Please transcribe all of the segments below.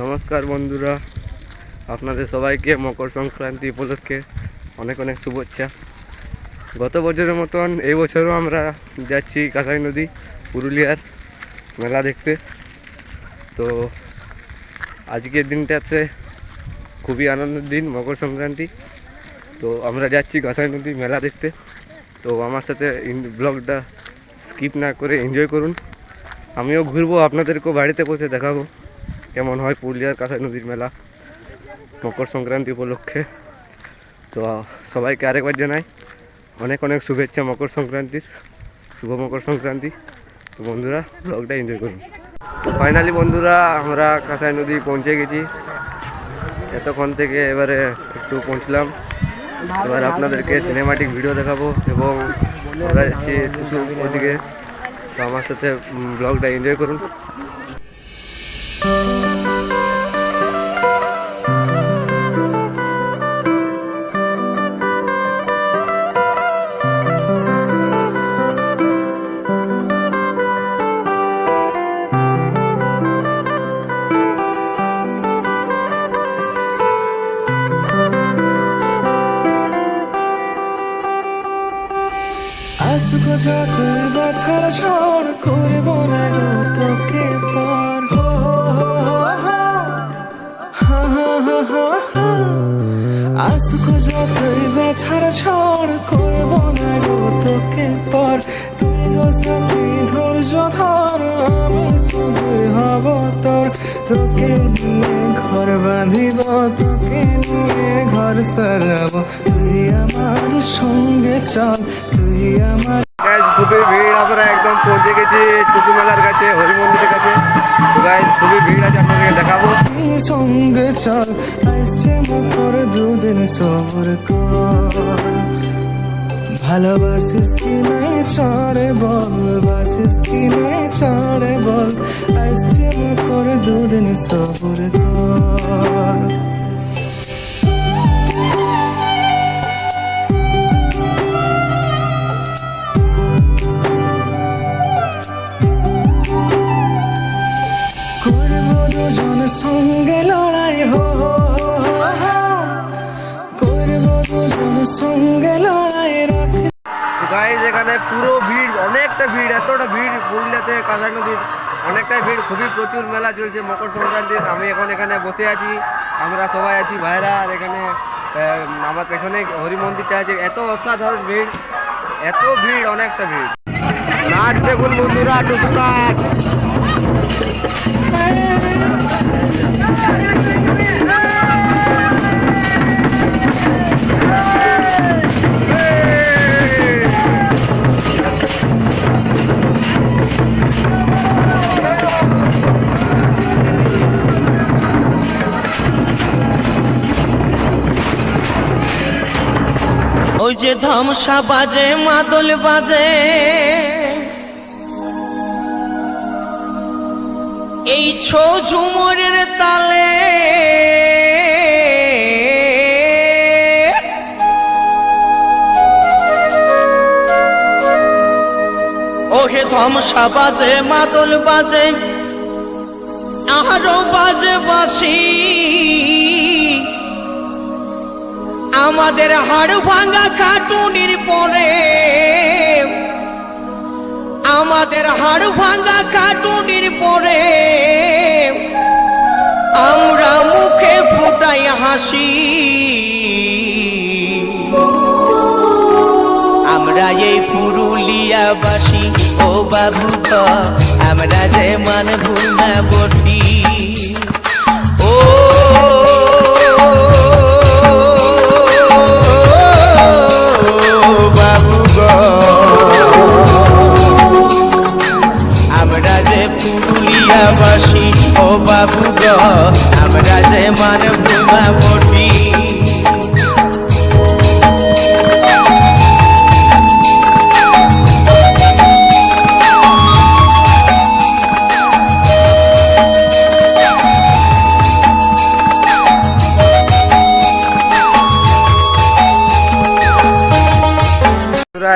নমস্কার বন্ধুরা, আপনাদের সবাইকে মকর সংক্রান্তি উপলক্ষে অনেক অনেক শুভেচ্ছা। গত বছরের মতন এই বছরও আমরা যাচ্ছি কাঁসাই নদী, পুরুলিয়ার মেলা দেখতে। তো আজকের দিনটাতে খুবই আনন্দের দিন, মকর সংক্রান্তি। তো আমরা যাচ্ছি কাঁসাই নদী মেলা দেখতে। তো আমার সাথে ব্লগটা স্কিপ না করে এনজয় করুন। আমিও ঘুরবো, আপনাদেরকেও বাড়িতে বসে দেখাবো। কেমন হয় পুরুলিয়ার কাঁসাই নদীর মেলা? মকর সংক্রান্তি উপলক্ষে। তো সবাইকে আরেকবার জানাই, অনেক অনেক শুভেচ্ছা মকর সংক্রান্তির, শুভ মকর সংক্রান্তি। তো বন্ধুরা ব্লগটা এনজয় করুন। ফাইনালি বন্ধুরা, আমরা কাঁসাই নদী পৌঁছে গেছি। এতক্ষণ থেকে এবারে একটু পৌঁছলাম। এবার আপনাদেরকে সিনেমাটিক ভিডিও দেখাবো এবং আমরা যাচ্ছি ওদিকে। তো আমার সাথে ব্লগটা এনজয় করুন। যতই ব্যথার ঝড় করব না তোকে তোকে পর। তুই গো সাথী, ধৈর্য ধর, আমি তোকে নিয়ে ঘর বাঁধিব, তোকে নিয়ে ঘর সাজাবো। তুই আমার সঙ্গে চল, তুই আমার খুবই ভিড় আমরা একদম পৌঁছে গেছি টুকু মেলার কাছে হরি মন্দিরের কাছে খুবই ভিড় আছে আপনাদেরকে দেখাবো। সঙ্গে চল দুদিন সবর ভালোবাসিস কি নাই, চড়ে বল, বাসিস কি নাই, চড়ে বল। আসছে মকর দুদিন সবর কর। পুরো ভিড়, অনেকটা ভিড়, এতটা ভিড় পুরুলিয়াতে, কাঁসাই নদীর অনেকটাই ভিড়। খুবই প্রচুর মেলা চলছে মকর সংক্রান্তির। আমি এখন এখানে বসে আছি, আমরা সবাই আছি, ভাইরা, আর এখানে আমার পেছনে হরি মন্দিরটা আছে। এত অসাধারণ ভিড়, এত ভিড়, অনেকটা ভিড়। নাচ দেখুন বন্ধুরা, টুকটাক। ওই যে ধামসা বাজে, মাদল বাজে। এই ছো ঝুমরের তালে ওহে ধামসা বাজে, মাদল বাজে আরও বাজে বাসি আমাদের হাড় ভাঙা কাটুনির পরে, আমাদের হাড় ভাঙা কাটুনির পরে, আমরা মুখে ফুটাই হাসি। আমরা এই পুরুলিয়াবাসী, ও বাবু তো, আমরা যে মান ভুল না বটি।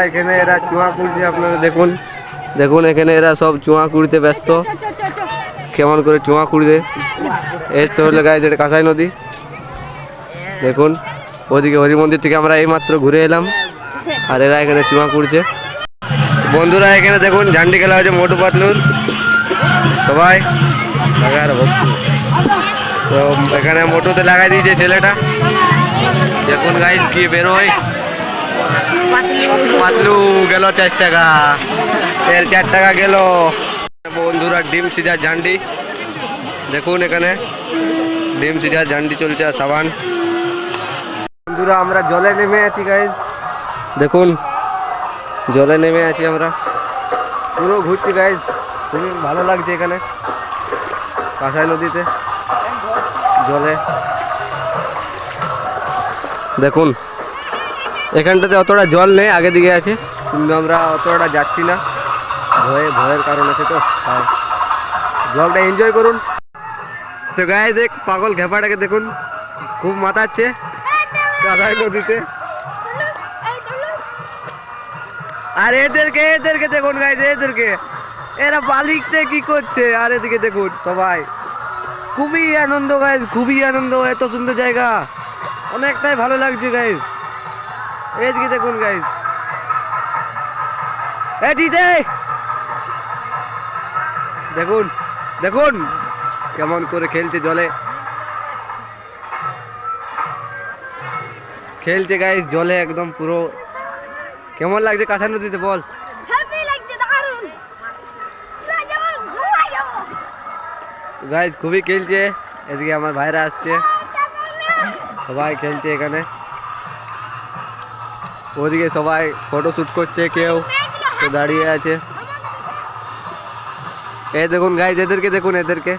এখানে এরা চুয়া কুড়ছে আপনারা দেখুন। দেখুন, এখানে এরা সব চুয়া কুড়িতে ব্যস্ত। কেমন করে চুমা খুঁড়বে? এই তো হলো গাইজ এটা কাঁসাই নদী। দেখুন, ওদিকে হরি মন্দির থেকে আমরা এইমাত্র ঘুরে এলাম, আর এরা এখানে চুমা কুড়ছে বন্ধুরা, এখানে দেখুন, ঝান্ডি খেলা হয়েছে মোটু পাতলুর। সবাই তো এখানে মোটুতে লাগাই দিয়েছে ছেলেটা। দেখুন গাইজ কি বেরোয়। পাতলু গেল চার টাকা। এর চার টাকা গেল। বন্ধুরা, ডিম সিজার ঝান্ডি। দেখুন এখানে, ডিম সিজার ঝান্ডি চলছে সাবান। বন্ধুরা, আমরা জলে নেমে আছি গাইজ দেখুন, জলে নেমে আছি আমরা। পুরো ঘুরছি গাইজ খুবই ভালো লাগছে এখানে। কাঁসাই নদীতে, জলে। দেখুন এখানটাতে অতটা জল নেই, আগে দিকে আছে, কিন্তু আমরা অতটা যাচ্ছি না। ভয়ে, ভয়ের কারণ আছে তো, তাই। জলটা এনজয় করুন। তো গায়ে দেখ, পাগল ঘেপাটাকে দেখুন, খুব মাতাচ্ছে। নদীতে। আর এদেরকে এদেরকে দেখুন গাইজ এদেরকে। এরা বালিকতে কি করছে? আর এদিকে দেখুন সবাই। খুবই আনন্দ গাইজ খুবই আনন্দ, এত সুন্দর জায়গা। অনেকটাই ভালো লাগছে গাইজ এদিকে দেখুন গাইজ এ দিদে দেখুন দেখুন কেমন করে খেলছে জলে। খেলছে গাইজ জলে একদম পুরো। কেমন লাগছে কাঁথা নদীতে বল? গাইজ খুবই খেলছে। এদিকে আমার ভাইরা আসছে। সবাই খেলছে এখানে। ওদিকে সবাই ফটো শ্যুট করছে কেউ কেউ দাঁড়িয়ে আছে। এই দেখুন গাইজ এদেরকে দেখুন, এদেরকে।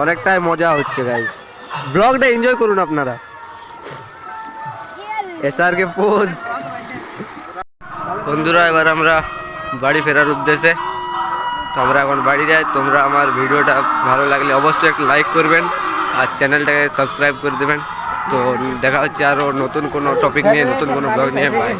অনেকটাই মজা হচ্ছে গাইজ ব্লগটা এনজয় করুন আপনারা। এসআরকে পোজ বন্ধুরা, এবার আমরা বাড়ি ফেরার উদ্দেশ্যে। তো আমরা এখন বাড়ি যাই। তোমরা আমার ভিডিওটা ভালো লাগলে অবশ্যই একটা লাইক করবেন। আর চ্যানেলটাকে সাবস্ক্রাইব করে দেবেন। তো দেখা হচ্ছে আরও নতুন কোনো টপিক নিয়ে নতুন কোনো ব্লগ নিয়ে। বাই